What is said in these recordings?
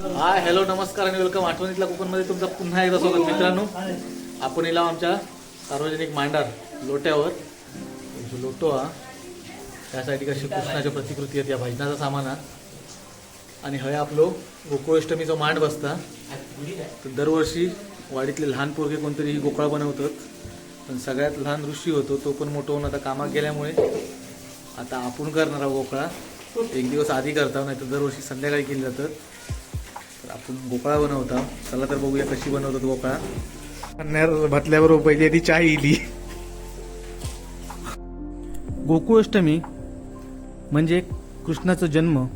हा हॅलो नमस्कार आणि वेलकम आठवणीतल्या कोकणमध्ये तुमचं पुन्हा एकदा स्वागत. मित्रांनो आपण इला आमच्या सार्वजनिक मांडार लोट्यावर. जो लोटो हा त्यासाठी कशी कृष्णाच्या प्रतिकृती आहेत या भजनाचा सामान हा. आणि हय आपलो गोकुळाष्टमीचा मांड बसता तर दरवर्षी वाडीतले लहान पोरगे कोणतरी ही गोकळा बनवतात. पण सगळ्यात लहान ऋषी होतो तो पण मोठं होऊन आता कामात गेल्यामुळे आता आपण करणार आहोत गोकळा. एक दिवस आधी करता नाही तर दरवर्षी संध्याकाळी केली जातात. आपण गोकळा बनवता. चला तर बघूया कशी बनवतात गोकळा. नर भतल्याबरोबर पहिली ती चाय इली. गोकुळाष्टमी म्हणजे कृष्णाचा जन्म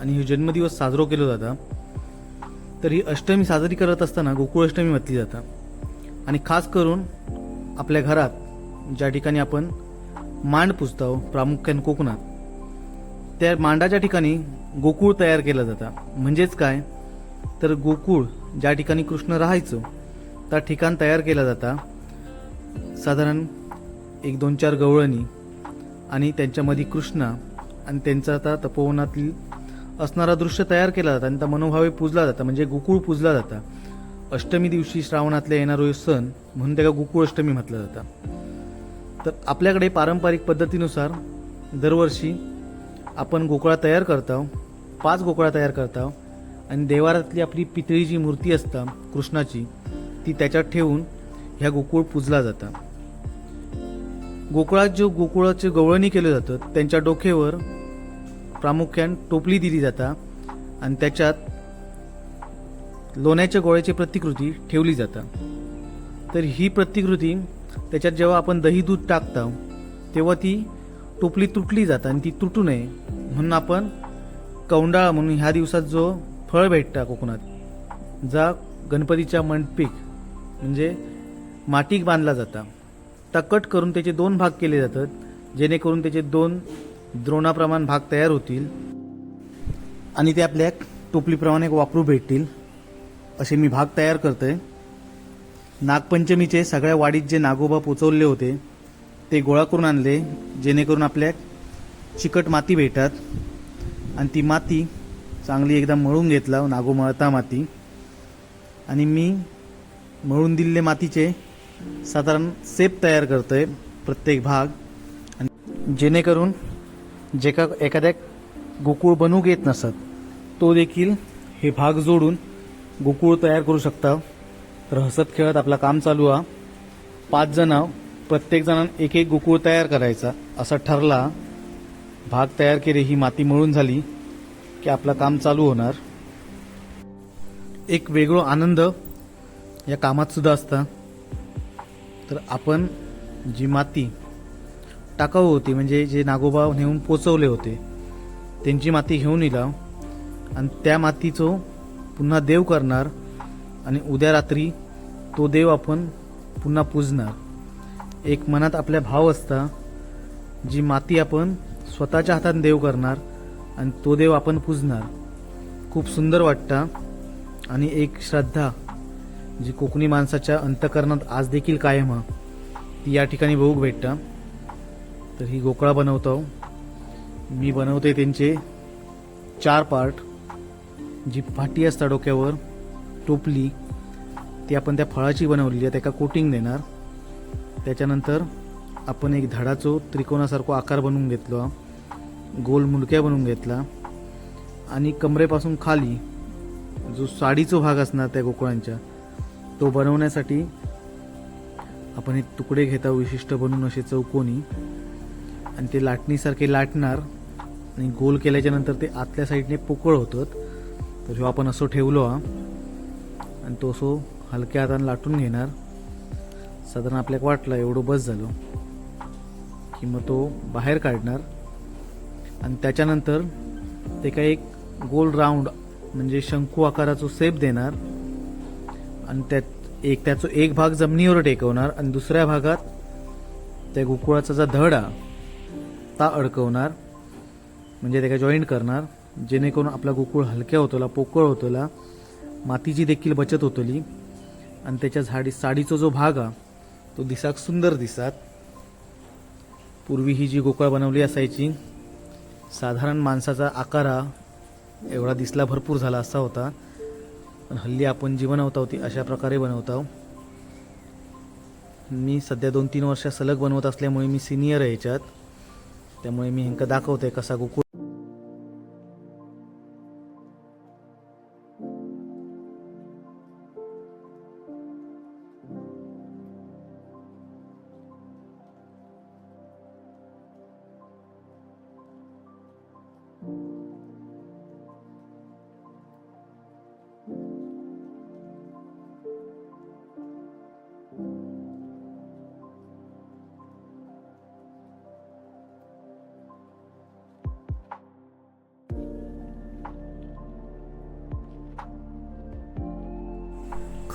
आणि हे जन्मदिवस साजरो केलो जाता. तर ही अष्टमी साजरी करत असताना गोकुळाष्टमी म्हटली जाता. आणि खास करून आपल्या घरात ज्या ठिकाणी आपण मांड पुजतो प्रामुख्याने कोकणात त्या मांडाच्या ठिकाणी गोकुळ तयार केला जाता. म्हणजेच काय? तर गोकुळ ज्या ठिकाणी कृष्ण राहायचं त्या ठिकाण तयार केला जाता. साधारण एक दोन चार गवळणी आणि त्यांच्यामध्ये कृष्णा आणि त्यांचा आता तपोवनातील असणारा दृश्य तयार केला जाता आणि त्या मनोभावे पूजला जाता म्हणजे गोकुळ पूजला जाता. अष्टमी दिवशी श्रावणातल्या येणारो सण म्हणून त्याला गोकुळ अष्टमी म्हटलं जातं. तर आपल्याकडे पारंपरिक पद्धतीनुसार दरवर्षी आपण गोकुळा तयार करतो पाच गोकुळा तयार करतो आणि देवारातली आपली पितळीची मूर्ती असता कृष्णाची ती त्याच्यात ठेवून ह्या गोकुळ पूजला जाता. गोकुळात जो गोकुळाचे गवळणी केले जातात त्यांच्या डोक्यावर प्रामुख्यान टोपली दिली जाता आणि त्याच्यात लोण्याच्या गोळ्याची प्रतिकृती ठेवली जातात तर ही प्रतिकृती त्याच्यात जेव्हा आपण दही दूध टाकता तेव्हा ती टोपली तुटली जातात आणि ती तुटू नये म्हणून आपण कौंडाळा म्हणून ह्या दिवसात जो फळ भेटता कोकणात. जा गणपतीच्या मंडपीक म्हणजे माटीक बांधला जाता. तकट कट करून त्याचे दोन भाग केले जातात जेणेकरून त्याचे दोन द्रोणाप्रमाण भाग तयार होतील. आणि ते आपल्या टोपलीप्रमाणे वापरू भेटतील असे मी भाग तयार करतोय. नागपंचमीचे सगळ्या वाडीत जे नागोबा पोचवले होते ते गोळा करून आणले जेणेकरून आपल्या चिकट माती भेटतात. आणि ती माती चांगली एकदा मळून घेतला नागो मळता माती. आणि मी मळून दिलेले मातीचे साधारण सेप तयार करतोय प्रत्येक भाग. आणि जेणेकरून जे का एखाद्या गोकुळ बनू येत नसत तो देखील हे भाग जोडून गोकुळ तयार करू शकता. तर हसत खेळत आपला काम चालू हा. पाच जण प्रत्येक जणांना एक एक गोकुळ तयार करायचा असा ठरला. भाग तयार केले ही माती मळून झाली. की आपलं काम चालू होणार. एक वेगळं आनंद या कामात सुद्धा असता. तर आपण जी माती टाकाऊ होती म्हणजे जे नागोबा नेऊन पोचवले होते त्यांची माती घेऊन येला आणि त्या मातीचं पुन्हा देव करणार आणि उद्या रात्री तो देव आपण पुन्हा पूजणार. एक मनात आपल्या भाव असता जी माती आपण स्वतःच्या हाताने देव करणार आणि तो देव आपण पूजणार. खूप सुंदर वाटतं. आणि एक श्रद्धा जी कोकणी माणसाच्या अंतकरणात आज देखील कायम हा ती या ठिकाणी बघूक भेटतं. तर ही गोकळा बनवतो. मी बनवते त्यांचे चार पार्ट जी फाटी असता डोक्यावर टोपली ती आपण त्या फळाची बनवलेली आहे त्याका कोटिंग देणार. त्याच्यानंतर आपण एक झाडाचो त्रिकोणासारखा आकार बनवून घेतलो. गोल मुलक्या बनवून घेतला आणि कमरेपासून खाली जो साडीचा भाग असणार त्या गोकुळांच्या तो बनवण्यासाठी आपण हे तुकडे घेता विशिष्ट बनवून असे चौकोनी आणि ते लाटणीसारखे लाटणार आणि गोल केल्याच्यानंतर ते आतल्या साईडने पोकळ होतं तर ह्यो आपण असं ठेवलो हा आणि तो असो हलक्या हाताने लाटून घेणार. साधारण आपल्याला वाटलं एवढं बस झालं की मग तो बाहेर काढणार. आणि त्याच्यानंतर ते काही एक गोल राऊंड म्हणजे शंकू आकाराचा सेप देणार. आणि त्यात एक त्याचा एक भाग जमिनीवर टेकवणार आणि दुसऱ्या भागात त्या गोकुळाचा जो धड ता अडकवणार. म्हणजे त्याला जॉईंट करणार. जेणेकरून आपला गोकुळ हलक्या होतोला पोकळ होतोला मातीची देखील बचत होतली. आणि त्याच्या झाडी साडीचा जो भाग हा तो दिसाक सुंदर दिसात. पूर्वी ही जी गोकुळ बनवली असायची साधारण माणसाचा आकार हा एवढा दिसला भरपूर झाला असा होता. पण हल्ली आपण जी बनवतो ती अशा प्रकारे बनवत आहोत. मी सध्या दोन तीन वर्ष सलग बनवत असल्यामुळे मी सिनियर आहे ह्याच्यात त्यामुळे मी ह्यांका दाखवतोय कसा गोकुळ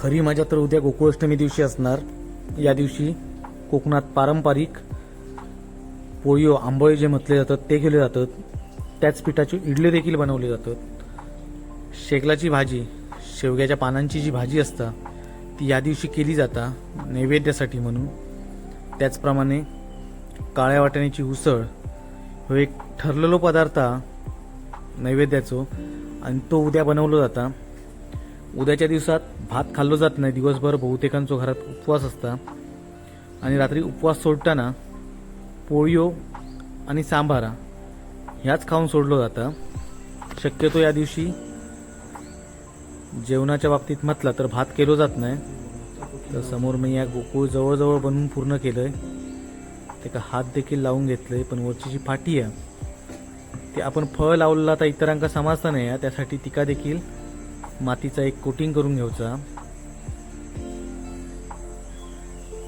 खरी मजा तर उद्या गोकुळाष्टमी दिवशी असणार. या दिवशी कोकणात पारंपरिक पोळीओ आंबोळे जे म्हटले जातात ते केले जातात. त्याच पिठाचे इडले देखील बनवले जातात. शेकलाची भाजी शेवग्याच्या पानांची जी भाजी असता ती या दिवशी केली जाता नैवेद्यासाठी म्हणून. त्याचप्रमाणे काळ्या वाटाण्याची उसळ हो एक ठरलेलो पदार्थ हा नैवेद्याचो. आणि तो उद्या बनवलो जाता. उद्याच्या दिवसात भात खाल्लो जात नाही. दिवसभर बहुतेकांचो घरात उपवास असता. आणि रात्री उपवास सोडताना पोळीओ आणि सांबारा ह्याच खाऊन सोडलो जाता. शक्यतो या दिवशी जेवणाच्या बाबतीत म्हटलं तर भात केलो जात नाही. तर समोर मी या गोकुळ जवळजवळ बनवून पूर्ण केलं आहे त्याका हात देखील लावून घेतलं आहे पण वरची जी फाटी आहे ती आपण फळ लावलेला तर इतरांका समजता नाही आहे. त्यासाठी तिका देखील मातीचा एक कोटिंग करून घ्यायचा.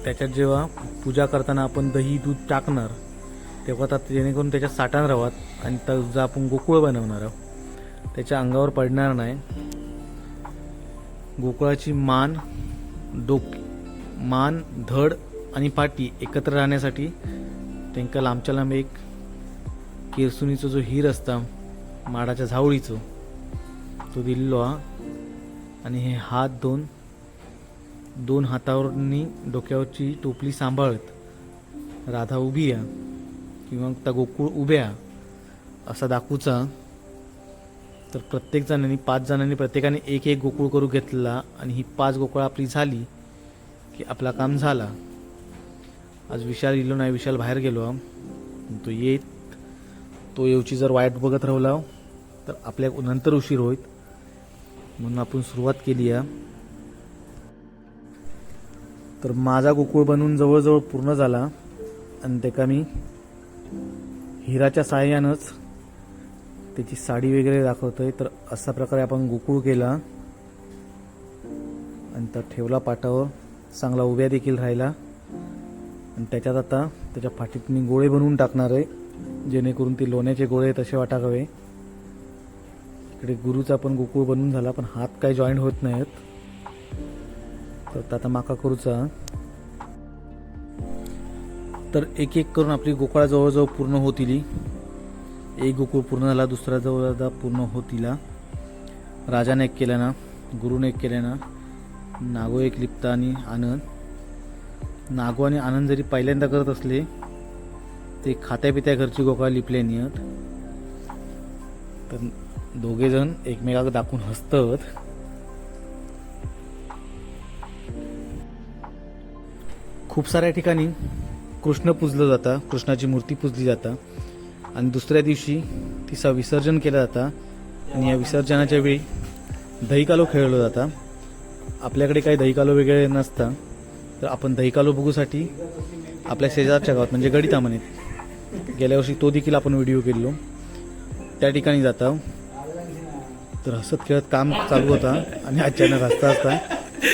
त्याच्यात जेव्हा पूजा करताना आपण दही दूध टाकणार तेव्हा त्यात जेणेकरून त्याच्यात साठण राहत आणि त्याचा आपण गोकुळ बनवणार आहोत. त्याच्या अंगावर पडणार नाही. गोकुळाची मान डोक मान धड आणि पाटी एकत्र राहण्यासाठी त्यांका लांबच्या लांब एक केरसुनीचो जो हिर असता माडाच्या झावळीचो तो दिलेलो हा आणि हे हात दोन दोन हातावरनी डोक्यावरची टोपली सांभाळत राधा उभी या किंवा त्या गोकुळ उभ्या असा दाखवूचा. तर प्रत्येक जणांनी पाच जणांनी प्रत्येकाने एक एक गोकुळ करू घेतला आणि ही पाच गोकुळ आपली झाली की आपला काम झाला. आज विशाल इलो नाही विशाल बाहेर गेलो तो येत तो येऊची जर वाईट बघत राहिला तर आपल्या नंतर उशीर होईल. म्हणून आपण सुरुवात केली आहे तर माझा गोकुळ बनवून जवळजवळ पूर्ण झाला. आणि त्याका मी हिराच्या साह्यानंच त्याची साडी वगैरे दाखवतोय. तर अशा प्रकारे आपण गोकुळ केला. आणि तर ठेवला पाटावर. चांगला उभ्या देखील राहिला. आणि त्याच्यात आता त्याच्या पाठीत मी गोळे बनवून टाकणार आहे. जेणेकरून ते लोण्याचे गोळे तसे वाटावे. इकडे गुरुचा पण गोकुळ बनून झाला पण हात काही जॉईंट होत नाहीत. तर आता माका करूचा. तर एक एक करून आपली गोकुळा जवळजवळ पूर्ण होतील. एक गोकुळ पूर्ण झाला दुसरा जवळ पूर्ण होतीला. राजाने एक केला ना गुरुने एक केला ना नागो एक लिप्ता आणि आनंद. नागो आणि आनंद जरी पहिल्यांदा करत असले ते खात्या पित्या घरची गोकाळ लिपल्या नियत तर दोघेजण एकमेकाक दाखवून हसतात. खूप साऱ्या ठिकाणी कृष्ण पूजलं जातं कृष्णाची मूर्ती पूजली जातं. आणि दुसऱ्या दिवशी तिचा विसर्जन केलं जातं. आणि या विसर्जनाच्या वेळी दहीकालो खेळलं जातं. आपल्याकडे काही दहीकालो वेगळे नसतं तर आपण दहीकालो बघूसाठी आपल्या शेजारच्या गावात म्हणजे गडिता गेल्या वर्षी तो देखील आपण व्हिडिओ केलेलो. त्या ठिकाणी जाता. तर हसत खेळत काम चालू होता आणि अचानक हसता हसता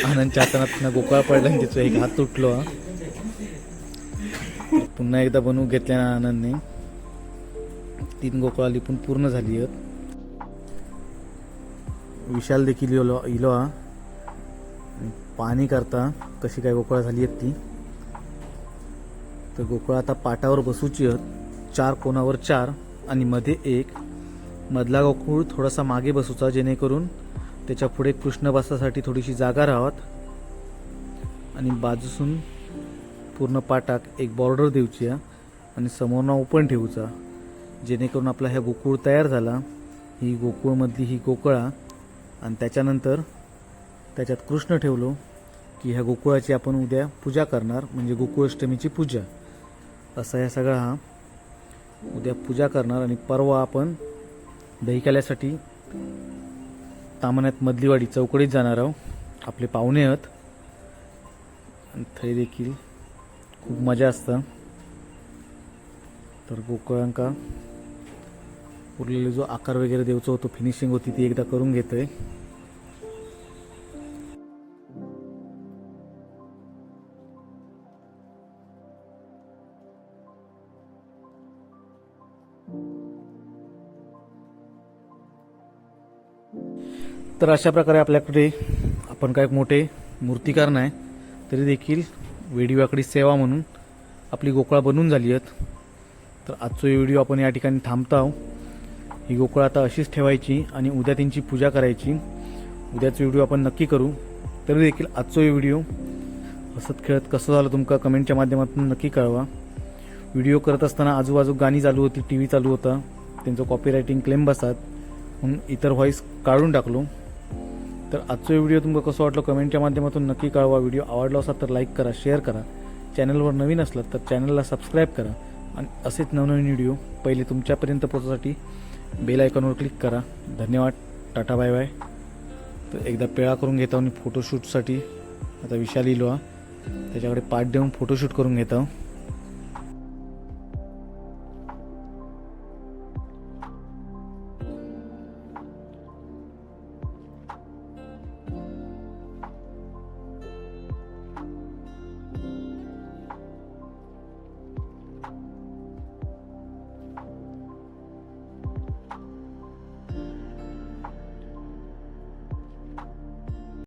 आनंदच्या हाताना गोकाळ पडला आणि त्याचा एक हात तुटलो. हा. पुन्हा एकदा बनवून घेतल्यानं आनंदने. तीन गोकुळा लिपून पूर्ण झाली आहेत. विशाल देखील इलो इलो हा. पाणी करता कशी काय गोकुळा झाली आहेत ती. तर गोकुळा आता पाटावर बसूची आहेत. चार कोणावर चार आणि मध्ये एक. मधला गोकुळ थोडासा मागे बसूचा जेणेकरून त्याच्या पुढे कृष्ण बसासाठी थोडीशी जागा राहत आणि बाजूसून पूर्ण पाटाक एक बॉर्डर देऊची आणि समोरना ओपन ठेवूचा जेणेकरून आपला ह्या गोकुळ तयार झाला. ही गोकुळमधली ही गोकळा आणि त्याच्यानंतर त्याच्यात कृष्ण ठेवलो की ह्या गोकुळाची आपण उद्या पूजा करणार म्हणजे गोकुळाष्टमीची पूजा. असा या सगळा हा उद्या पूजा करणार आणि परवा आपण दहीकाल्यासाठी तामण्यात मधलीवाडी चौकडीत जाणार आहोत. आपले पाहुणे आहेत. आणि थंय देखील खूप मजा असतं. तर गोकुळांका उरलेला जो आकार वगैरे देवचो होतो फिनिशिंग होती ती एकदा करून घेतोय. तर अशा प्रकारे आपल्याकडे आपण काय मोठे मूर्तिकार नाही तरी देखील वेडीवाकडी सेवा म्हणून आपली गोकळा बनून झाली आहेत. तर आजचो व्हिडिओ आपण या ठिकाणी थांबतो आहोत. ही गोकळा आता अशीच ठेवायची आणि उद्या त्यांची पूजा करायची. उद्याचा व्हिडिओ आपण नक्की करू. तरी देखील आजचो व्हिडिओ हसत खेळत कसं झालं तुमका कमेंटच्या माध्यमातून नक्की कळवा. व्हिडिओ करत असताना आजूबाजू गाणी चालू होती टी व्ही चालू होता. त्यांचं कॉपीरायटिंग क्लेम बसतात म्हणून इतर व्हॉईस काढून टाकलो. तर आजचा व्हिडिओ तुमका कसं वाटलं कमेंटच्या माध्यमातून नक्की कळवा. व्हिडिओ आवडला असा तर लाईक करा शेअर करा. चॅनलवर नवीन असलं तर चॅनलला सबस्क्राईब करा. आणि असेच नवनवीन व्हिडिओ पहिले तुमच्यापर्यंत पोहोचण्यासाठी बेल आयकॉनवर क्लिक करा. धन्यवाद. Tata bye bye. तर एकदा पेळा करून घेता आणि फोटोशूटसाठी आता विशाल इलो हा. त्याच्याकडे पाठ देऊन फोटोशूट करून घेतो.